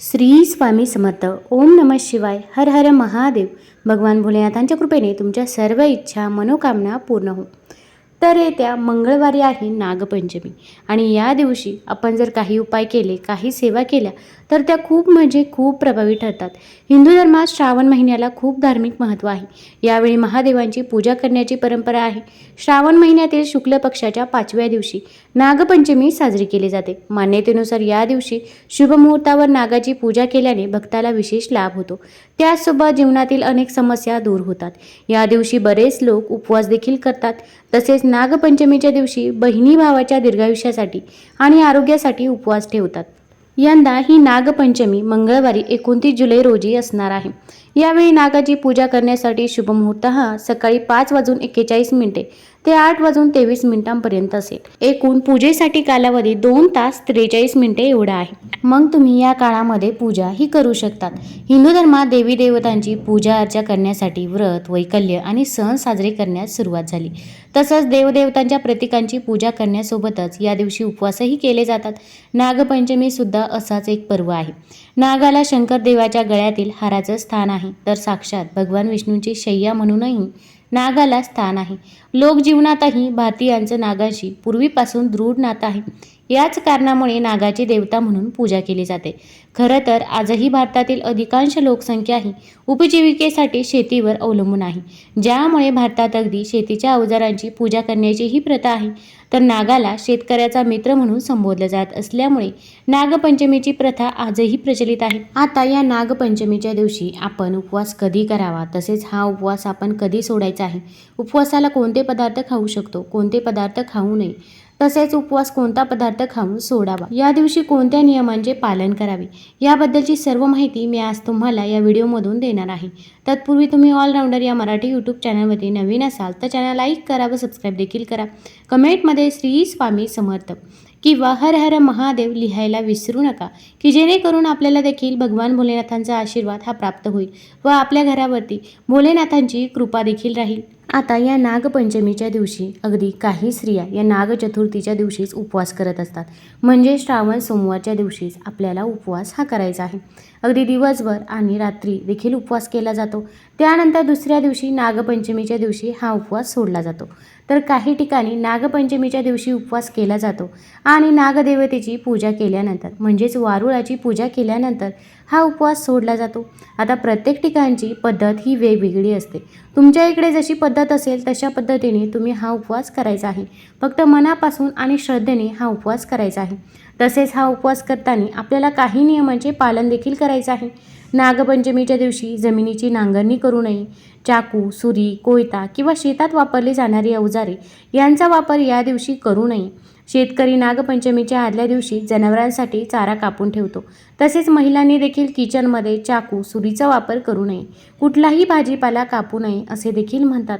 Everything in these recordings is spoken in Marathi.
श्री स्वामी समर्थ. ओम नमः शिवाय. हर हर महादेव. भगवान भोलेनाथांच्या कृपेने तुमच्या सर्व इच्छा मनोकामना पूर्ण हो. तर येत्या मंगळवारी आहे नागपंचमी. आणि या दिवशी आपण जर काही उपाय केले काही सेवा केल्या तर त्या खूप म्हणजे खूप प्रभावी ठरतात. हिंदू धर्मात श्रावण महिन्याला खूप धार्मिक महत्त्व आहे. यावेळी महादेवांची पूजा करण्याची परंपरा आहे. श्रावण महिन्यातील शुक्ल पक्षाच्या पाचव्या दिवशी नागपंचमी साजरी केली जाते. मान्यतेनुसार या दिवशी शुभ मुहूर्तावर नागाची पूजा केल्याने भक्ताला विशेष लाभ होतो. त्याचसोबत जीवनातील अनेक समस्या दूर होतात. या दिवशी बरेच लोक उपवास देखील करतात. तसेच नागपंचमीच्या दिवशी बहिणी भावाच्या दीर्घायुष्यासाठी आणि आरोग्यासाठी उपवास ठेवतात. यंदा ही नागपंचमी मंगळवारी एकोणतीस जुलै रोजी असणार आहे. यावेळी नागाची पूजा करण्यासाठी शुभमुहूर्त हा सकाळी पाच वाजून एक्केचाळीस मिनिटे ते आठ वाजून तेवीस मिनिटांपर्यंत असेल. एकूण पूजेसाठी कालावधी दोन तास त्रेचाळीस मिनिटे एवढा आहे. मग तुम्ही या काळामध्ये पूजा ही करू शकतात. हिंदू धर्मात देवी देवतांची पूजा अर्चा करण्यासाठी व्रत वैकल्य आणि सण साजरे करण्यास सुरुवात झाली. तसंच देवदेवतांच्या प्रतीकांची पूजा करण्यासोबतच या दिवशी उपवासही केले जातात. नागपंचमी सुद्धा असाच एक पर्व आहे. नागाला शंकरदेवाच्या गळ्यातील हाराचं स्थान आहे. तर साक्षात भगवान विष्णूंची शय्या म्हणूनही नागाला स्थान आहे. लोकजीवनातही भारतीयांचं नागांशी पूर्वीपासून दृढ नातं आहे. याच कारणामुळे नागाची देवता म्हणून पूजा केली जाते. खरं तर आजही भारतातील अधिकांश लोकसंख्या ही उपजीविकेसाठी शेतीवर अवलंबून आहे. ज्यामुळे भारतात अगदी शेतीच्या अवजारांची पूजा करण्याची ही प्रथा आहे तर नागाला शेतकऱ्याचा मित्र म्हणून संबोधलं जात असल्यामुळे नागपंचमीची प्रथा आजही प्रचलित आहे. आता या नागपंचमीच्या दिवशी आपण उपवास कधी करावा तसेच हा उपवास आपण कधी सोडायचा आहे? उपवासाला कोणते पदार्थ खाऊ शकतो? कोणते पदार्थ खाऊ नये? तसेच उपवास कोणता पदार्थ खाऊन सोडावा? या दिवशी कोणत्या नियमांचे पालन करावे? याबद्दलची सर्व माहिती मी आज तुम्हाला या व्हिडिओमधून देणार आहे. तत्पूर्वी तुम्ही ऑलराऊंडर या मराठी यूट्यूब चॅनलमध्ये नवीन असाल तर चॅनल लाईक करा व सबस्क्राईब देखील करा. कमेंटमध्ये श्री स्वामी समर्थ किंवा हर हर महादेव लिहायला विसरू नका की जेणेकरून आपल्याला देखील भगवान भोलेनाथांचा आशीर्वाद हा प्राप्त होईल व आपल्या घरावरती भोलेनाथांची कृपा देखील राहील. आता या नागपंचमीच्या दिवशी अगदी काही स्त्रिया या नागचतुर्थीच्या दिवशीच उपवास करत असतात. म्हणजे श्रावण सोमवारच्या दिवशीच आपल्याला उपवास हा करायचा आहे. अगदी दिवसभर आणि रात्री देखील उपवास केला जातो. त्यानंतर दुसऱ्या दिवशी नागपंचमीच्या दिवशी हा उपवास सोडला जातो. तर काही ठिकाणी नागपंचमीच्या दिवशी उपवास केला जातो आणि नागदेवतेची पूजा केल्यानंतर म्हणजेच वारुळाची पूजा केल्यानंतर हा उपवास सोडला जातो. आता प्रत्येक ठिकाणची पद्धत ही वेगवेगळी असते. तुमच्या इकडे जशी पद्धत असेल तशा पद्धतीने तुम्ही हा उपवास करायचा आहे. फक्त मनापासून आणि श्रद्धेने हा उपवास करायचा आहे. तसेच हा उपवास करताना आपल्याला काही नियमांचे पालन देखील करायचं आहे. नागपंचमीच्या दिवशी जमिनीची नांगरणी करू नये. चाकू सुरी कोयता किंवा शेतात वापरली जाणारी अवजारे यांचा वापर या दिवशी करू नये. शेतकरी नागपंचमीच्या आदल्या दिवशी जनावरांसाठी चारा कापून ठेवतो. तसेच महिलांनी देखील किचनमध्ये चाकू सुरीचा वापर करू नये. कुठलाही भाजीपाला कापू नये असे देखील म्हणतात.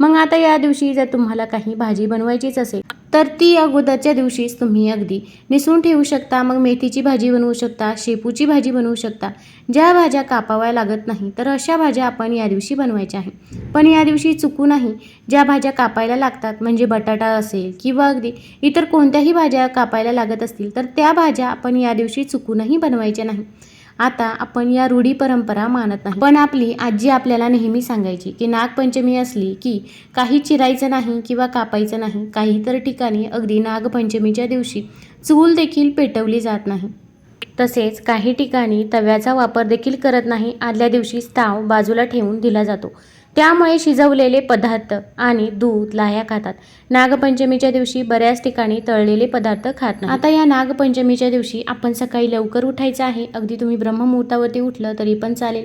मग आता या दिवशी जर तुम्हाला काही भाजी बनवायचीच असेल तर ती अगोदरच्या दिवशीच तुम्ही अगदी निसून ठेवू शकता. मग मेथीची भाजी बनवू शकता शेपूची भाजी बनवू शकता. ज्या भाज्या कापाव्या लागत नाही तर अशा भाज्या आपण या दिवशी बनवायच्या आहे पण या दिवशी चुकूनही ज्या भाज्या कापायला लागतात म्हणजे बटाटा असेल किंवा अगदी इतर कोणत्याही भाज्या कापायला लागत असतील तर त्या भाज्या आपण या दिवशी चुकूनही बनवायच्या नाही. आता आपण या रूढी परंपरा मानत नाही. पण आपली आजी आपल्याला नेहमी सांगायची की नागपंचमी असली की काही चिरायचं नाही किंवा कापायचं नाही काही तर ठिकाणी अगदी नागपंचमीच्या दिवशी चूल देखील पेटवली जात नाही. तसेच काही ठिकाणी तव्याचा वापर देखील करत नाही. आदल्या दिवशी ताव बाजूला ठेवून दिला जातो. त्यामुळे शिजवलेले पदार्थ आणि दूध लाह्या खातात. नागपंचमीच्या दिवशी बऱ्याच ठिकाणी तळलेले पदार्थ खात नाही आता या नागपंचमीच्या दिवशी आपण सकाळी लवकर उठायचं आहे. अगदी तुम्ही ब्रह्ममुहूर्तावरती उठलं तरी पण चालेल.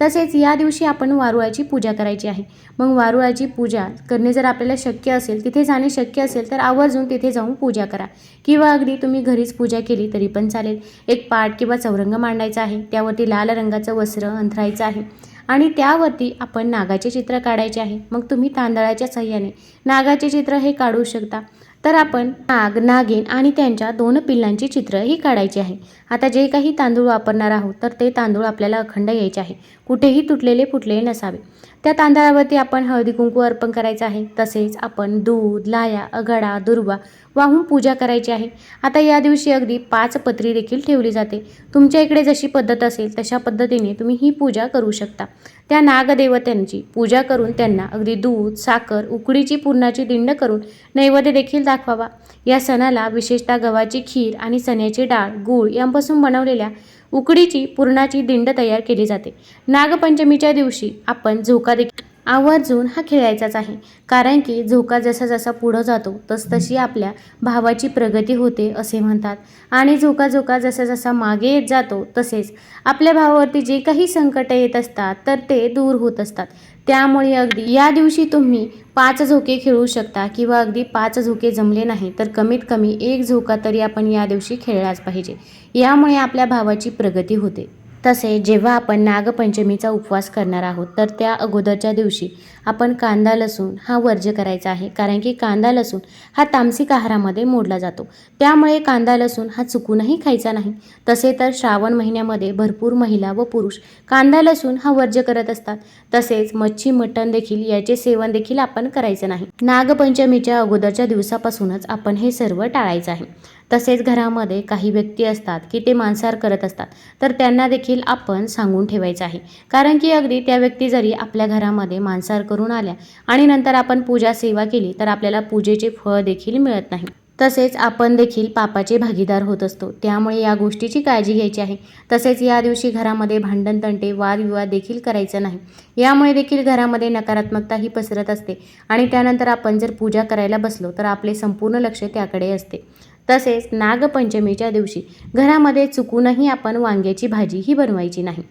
तसेच या दिवशी आपण वारुळाची पूजा करायची आहे. मग वारुळाची पूजा करणे जर आपल्याला शक्य असेल तिथे जाणे शक्य असेल तर आवर्जून तिथे जाऊन पूजा करा. किंवा अगदी तुम्ही घरीच पूजा केली तरी पण चालेल. एक पाट किंवा चौरंग मांडायचा आहे. त्यावरती लाल रंगाचं वस्त्र अंथरायचं आहे. आणि त्यावरती आपण नागाचे चित्र काढायचे आहे. मग तुम्ही तांदळाच्या सहाय्याने नागाचे चित्र हे काढू शकता. तर आपण नाग नागिन आणि त्यांच्या दोन पिल्लांची चित्र ही काढायची आहे. आता जे काही तांदूळ वापरणार आहोत तर ते तांदूळ आपल्याला अखंड यायचे आहे. कुठेही तुटलेले फुटलेले नसावे. त्या तांदळावरती आपण हळदी कुंकू अर्पण करायचं आहे. तसेच आपण दूध लाया अघडा दुर्वा वाहून पूजा करायची आहे. आता या दिवशी अगदी पाच पत्री देखील ठेवली जाते. तुमच्या इकडे जशी पद्धत असेल तशा पद्धतीने तुम्ही ही पूजा करू शकता. त्या नागदेवतांची पूजा करून त्यांना अगदी दूध साखर उकडीची पूर्णाची दिंड करून नैवेद्य देखील दाखवावा. या सणाला विशेषतः गव्हाची खीर आणि चण्याची डाळ गूळ यांपासून बनवलेल्या उकडीची पुरणाची दिंड तयार केली जाते. नागपंचमीच्या दिवशी आपण झोका देखील आवर्जून हा खेळायचाच आहे. कारण की झोका जसा जसा पुढं जातो तस तशी आपल्या भावाची प्रगती होते असे म्हणतात. आणि झोका झोका जसा जसा मागे येत जातो तसेच आपल्या भावावरती जे काही संकट येत असतात तर ते दूर होत असतात. त्यामुळे अगदी या दिवशी तुम्ही पाच झोके खेळू शकता किंवा अगदी पाच झोके जमले नाही तर कमीत कमी एक झोका तरी आपण या दिवशी खेळलाच पाहिजे. यामुळे आपल्या भावाची प्रगती होते. तसे जेव्हा आपण नागपंचमीचा उपवास करणार आहोत तर त्या अगोदरच्या दिवशी आपण कांदा लसूण हा वर्ज्य करायचा आहे. कारण की कांदा लसूण हा तामसिक आहारामध्ये मोडला जातो. त्यामुळे कांदा लसूण हा चुकूनही खायचा नाही. तसे तर श्रावण महिन्यामध्ये भरपूर महिला व पुरुष कांदा लसूण हा वर्ज्य करत असतात. तसेच मच्छी मटण देखील याचे सेवन देखील आपण करायचं नाही. नागपंचमीच्या अगोदरच्या दिवसापासूनच आपण हे सर्व टाळायचं आहे. तसेच घरामध्ये काही व्यक्ती असतात की ते मांसाहार करत असतात. तर त्यांना देखील आपण सांगून ठेवायचं आहे. कारण की अगदी त्या व्यक्ती जरी आपल्या घरामध्ये मांसाहार करून आल्या आणि नंतर आपण पूजा सेवा केली तर आपल्याला पूजेचे फळ देखील मिळत नाही. तसेच आपण देखील पापाचे भागीदार होत असतो. त्यामुळे या गोष्टीची काळजी घ्यायची आहे. तसेच या दिवशी घरामध्ये भांडण तंटे वादविवाद देखील करायचं नाही. यामुळे देखील घरामध्ये नकारात्मकता ही पसरत असते आणि त्यानंतर आपण जर पूजा करायला बसलो तर आपले संपूर्ण लक्ष त्याकडे असते. तसेच नागपंचमीच्या दिवशी घरामध्ये चुकूनही आपण वांग्याची भाजी ही बनवायची नाही.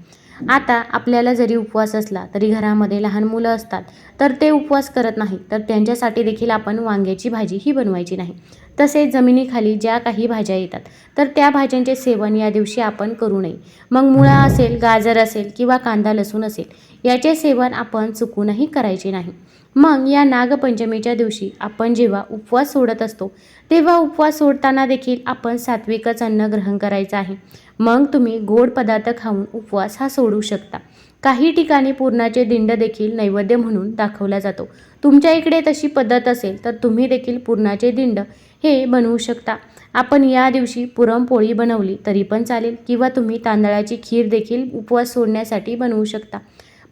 आता आपल्याला जरी उपवास असला तरी घरामध्ये लहान मुलं असतात तर ते उपवास करत नाही तर त्यांच्यासाठी देखील आपण वांग्याची भाजी ही बनवायची नाही. तसेच जमिनीखाली ज्या काही भाज्या येतात तर त्या भाज्यांचे सेवन या दिवशी आपण करू नये. मग मुळा असेल गाजर असेल किंवा कांदा लसूण असेल याचे सेवन आपण चुकूनही करायचे नाही. मग या नागपंचमीच्या दिवशी आपण जेव्हा उपवास सोडत असतो तेव्हा उपवास सोडताना देखील आपण सात्विकच अन्न ग्रहण करायचं आहे. मग तुम्ही गोड पदार्थ खाऊन उपवास हा सोडू शकता. काही ठिकाणी पूर्णाचे दिंड देखील नैवेद्य म्हणून दाखवला जातो. तुमच्या इकडे तशी पद्धत असेल तर तुम्ही देखील पूर्णाचे दिंड हे बनवू शकता. आपण या दिवशी पुरणपोळी बनवली तरी पण चालेल किंवा तुम्ही तांदळाची खीर देखील उपवास सोडण्यासाठी बनवू शकता.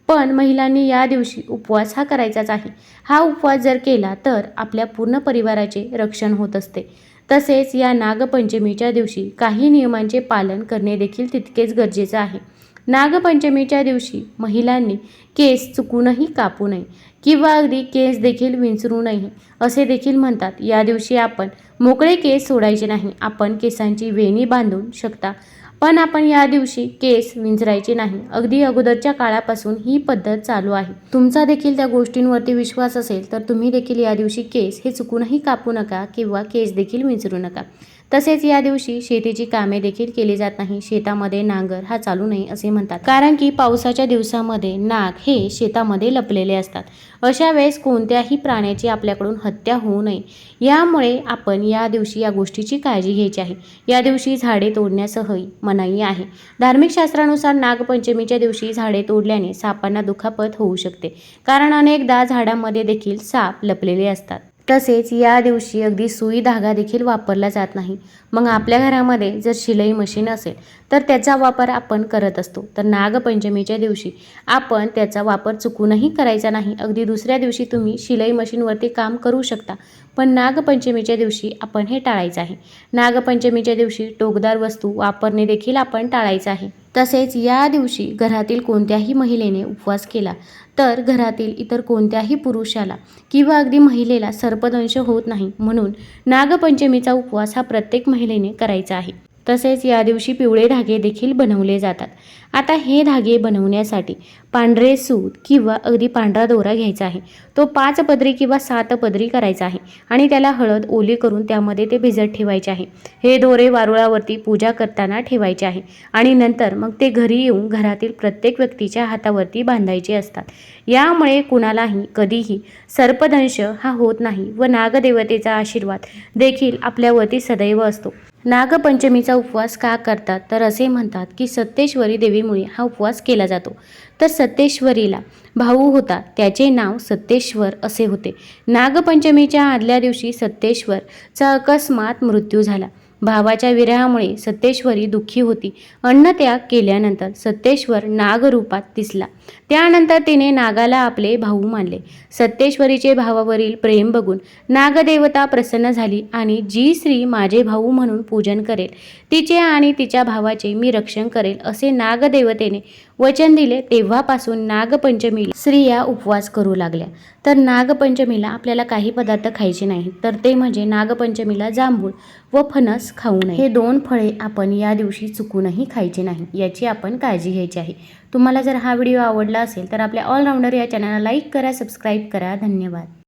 पण महिलांनी या दिवशी उपवास हा करायचाच आहे. हा उपवास जर केला तर आपल्या पूर्ण परिवाराचे रक्षण होत असते. तसेच या नागपंचमीच्या दिवशी काही नियमांचे पालन करणे देखील तितकेच गरजेचं आहे. नागपंचमीच्या दिवशी महिलांनी केस चुकूनही कापू नये किंवा अगदी केस देखील विंचरू नये असे देखील म्हणतात. या दिवशी आपण मोकळे केस सोडायचे नाही. आपण केसांची वेणी बांधून शकता. पण आपण या दिवशी केस विंचरायचे नाही. अगदी अगोदरच्या काळापासून ही पद्धत चालू आहे. तुमचा देखील त्या गोष्टींवरती विश्वास असेल तर तुम्ही देखील या दिवशी केस हे चुकूनही कापू नका किंवा केस देखील विंचरू नका. तसेच या दिवशी शेतीची कामे देखील केली जात नाही. शेतामध्ये नांगर हा चालू नाही असे म्हणतात. कारण की पावसाच्या दिवसामध्ये नाग हे शेतामध्ये लपलेले असतात. अशा वेळेस कोणत्याही प्राण्याची आपल्याकडून हत्या होऊ नये. यामुळे आपण या दिवशी या गोष्टीची काळजी घ्यायची आहे. या दिवशी झाडे तोडण्यासह मनाई आहे. धार्मिक शास्त्रानुसार नागपंचमीच्या दिवशी झाडे तोडल्याने सापांना दुखापत होऊ शकते. कारण अनेकदा झाडांमध्ये देखील साप लपलेले असतात. तसेच या दिवशी अगदी सुई धागा देखील वापरला जात नाही. मग आपल्या घरामध्ये जर शिलाई मशीन असेल तर त्याचा वापर आपण करत असतो. तर नागपंचमीच्या दिवशी आपण त्याचा वापर चुकूनही करायचा नाही. अगदी दुसऱ्या दिवशी तुम्ही शिलाई मशीनवरती काम करू शकता. पण नागपंचमीच्या दिवशी आपण हे टाळायचं आहे. नागपंचमीच्या दिवशी टोकदार वस्तू वापरणे देखील आपण टाळायचं आहे. तसेच या दिवशी घरातील कोणत्याही महिलेने उपवास केला तर घरातील इतर कोणत्याही पुरुषाला किंवा अगदी महिलेला सर्पदंश होत नाही म्हणून नागपंचमीचा उपवास हा प्रत्येक महिलेने करायचा आहे. तसेच या दिवशी पिवळे धागे देखील बनवले जातात. आता हे धागे बनवण्यासाठी पांढरे सूत किंवा अगदी पांढरा दोरा घ्यायचा आहे. तो पाच पदरी किंवा सात पदरी करायचा आहे आणि त्याला हळद ओली करून त्यामध्ये ते भिजत ठेवायचे आहे. हे दोरे वारुळावरती पूजा करताना ठेवायचे आहे आणि नंतर मग ते घरी येऊन घरातील प्रत्येक व्यक्तीच्या हातावरती बांधायचे असतात. यामुळे कुणालाही कधीही सर्पदंश हा होत नाही व नागदेवतेचा आशीर्वाद देखील आपल्यावरती सदैव असतो. नागपंचमीचा उपवास का करतात? तर असे म्हणतात की सत्तेश्वरी देवीमुळे हा उपवास केला जातो. तर सत्तेश्वरीला भाऊ होता. त्याचे नाव सत्तेश्वर असे होते. नागपंचमीच्या आदल्या दिवशी सत्तेश्वरचा अकस्मात मृत्यू झाला. भावाच्या विरहामुळे सत्तेश्वरी दुःखी होती. अन्नत्याग केल्यानंतर सत्तेश्वर नागरूपात दिसला. त्यानंतर तिने नागाला आपले भाऊ मानले. सत्तेश्वरीचे भावावरील प्रेम बघून नागदेवता प्रसन्न झाली आणि जी स्त्री माझे भाऊ म्हणून पूजन करेल तिचे आणि तिच्या भावाचे मी रक्षण करेल असे नागदेवतेने वचन दिले. तेव्हापासून नागपंचमीला स्त्रिया उपवास करू लागल्या. तर नागपंचमीला आपल्याला काही पदार्थ खायचे नाही तर ते म्हणजे नागपंचमीला जांभूळ व फणस खाऊ नये. हे दोन फळे आपण या दिवशी चुकूनही खायचे नाही याची आपण काळजी घ्यायची आहे. तुम्हाला जर हा व्हिडिओ आवडला असेल तर आपल्या ऑलराऊंडर या चॅनलला लाईक करा सबस्क्राईब करा. धन्यवाद.